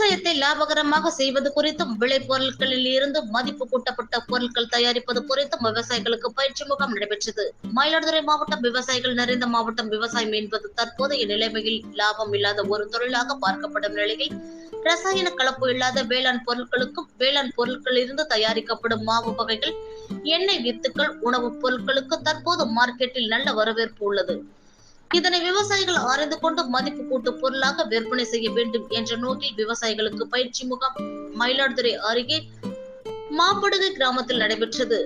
விவசாயத்தை லாபகரமாக செய்வது குறித்தும் விளைபொருட்களில் இருந்து மதிப்பு கூட்டப்பட்ட பொருட்கள் தயாரிப்பது குறித்தும் விவசாயிகளுக்கு பயிற்சி முகாம் நடைபெற்றது. மயிலாடுதுறை மாவட்டம் விவசாயிகள் நிறைந்த மாவட்டம் விவசாயம் என்பது தற்போதைய நிலைமையில் லாபம் இல்லாத ஒரு தொழிலாக பார்க்கப்படும் நிலையில் ரசாயன கலப்பு இல்லாத வேளாண் பொருட்களுக்கும் வேளாண் பொருட்களிலிருந்து தயாரிக்கப்படும் மாவு வகைகள் எண்ணெய் வித்துக்கள் உணவுப் பொருட்களுக்கு தற்போது மார்க்கெட்டில் நல்ல வரவேற்பு உள்ளது. இதனை விவசாயிகள் அறிந்து கொண்டு மதிப்பு கூட்டு பொருளாக விற்பனை செய்ய வேண்டும் என்ற நோக்கில் விவசாயிகளுக்கு பயிற்சி முகாம் மயிலாடுதுறை அருகே மாப்படுகை கிராமத்தில் நடைபெற்றது.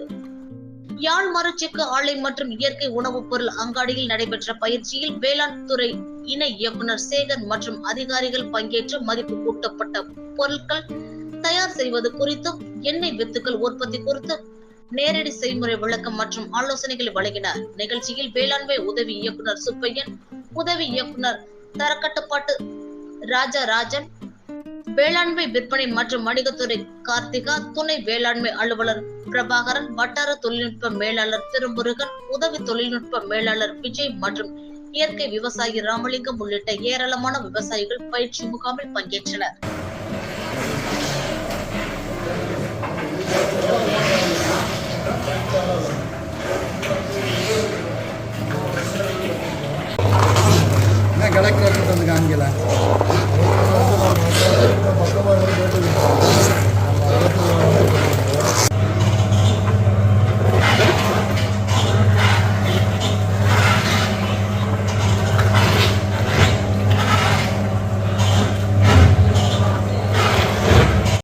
யாழ் மரச்செக்கு ஆலை மற்றும் இயற்கை உணவுப் பொருள் அங்காடியில் நடைபெற்ற பயிற்சியில் வேளாண் துறை இணை இயக்குனர் சேகர் மற்றும் அதிகாரிகள் பங்கேற்று மதிப்பு கூட்டப்பட்ட பொருட்கள் தயார் செய்வது குறித்தும் எண்ணெய் வித்துக்கள் உற்பத்தி குறித்து நேரடி செய்முறை விளக்கம் மற்றும் ஆலோசனைகளை வழங்கினார். நிகழ்ச்சியில் வேளாண்மை உதவி இயக்குனர் சுப்பையன் உதவி இயக்குனர் தரக்கட்டுப்பாட்டு ராஜா ராஜன் வேளாண்மை விற்பனை மற்றும் வணிகத்துறை கார்த்திகா துணை வேளாண்மை அலுவலர் பிரபாகரன் வட்டார தொழில்நுட்ப மேலாளர் திருமுருகன் உதவி தொழில்நுட்ப மேலாளர் விஜய் மற்றும் இயற்கை விவசாயி ராமலிங்கம் உள்ளிட்ட ஏராளமான விவசாயிகள் பயிற்சி முகாமில் பங்கேற்றனர். ಗಳಕ್ಕೆ ಹಾಕಿ ತಂದು ಗಾಂಗಿಲ್ಲ